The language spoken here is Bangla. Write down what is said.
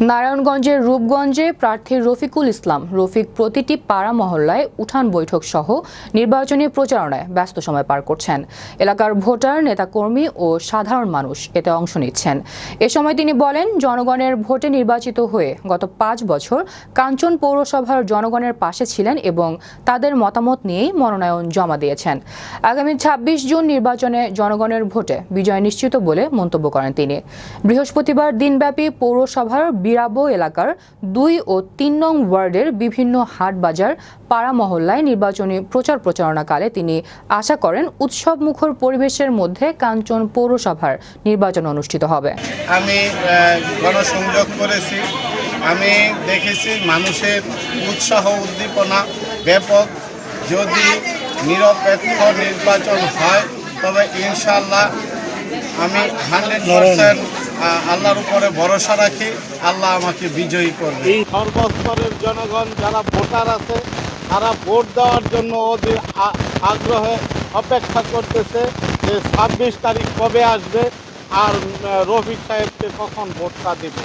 নারায়ণগঞ্জের রূপগঞ্জে প্রার্থী রফিকুল ইসলাম রফিক প্রতিটি পাড়া মহল্লায় উঠান বৈঠক সহ নির্বাচনী প্রচারণায় ব্যস্ত সময় পার করছেন। এলাকার ভোটার, নেতাকর্মী ও সাধারণ মানুষ এতে অংশ নিচ্ছেন। এ সময় তিনি বলেন, জনগণের ভোটে নির্বাচিত হয়ে গত পাঁচ বছর কাঞ্চন পৌরসভার জনগণের পাশে ছিলেন এবং তাদের মতামত নিয়েই মনোনয়ন জমা দিয়েছেন। আগামী ছাব্বিশ জুন নির্বাচনে জনগণের ভোটে বিজয় নিশ্চিত বলে মন্তব্য করেন তিনি। বৃহস্পতিবার দিনব্যাপী পৌরসভার বিরাবো এলাকার দুই ও তিন নং ওয়ার্ডের বিভিন্ন হাট বাজার পাড়া মহল্লায় নির্বাচনী প্রচার প্রচারণাকালে তিনি আশা করেন উৎসব মুখর পরিবেশের মধ্যে কাঞ্চন পৌরসভার নির্বাচন অনুষ্ঠিত হবে। আমি গণসংযোগ করেছি। আমি দেখেছি মানুষের উৎসাহ, উদ্দীপনা ব্যাপক। যদি নিরপেক্ষ নির্বাচন হয়, তবে ইনশাল্লাহ আমি হান্ড্রেড পার্সেন্ট আল্লাহর উপরে ভরসা রাখি, আল্লাহ আমাকে বিজয়ী করবে। এই সর্বস্তরের জনগণ যারা ভোটার আছে, তারা ভোট দেওয়ার জন্য ওদের আগ্রহে অপেক্ষা করতেছে যে ছাব্বিশ তারিখ কবে আসবে, আর রফিক সাহেবকে কখন ভোটটা দেবে।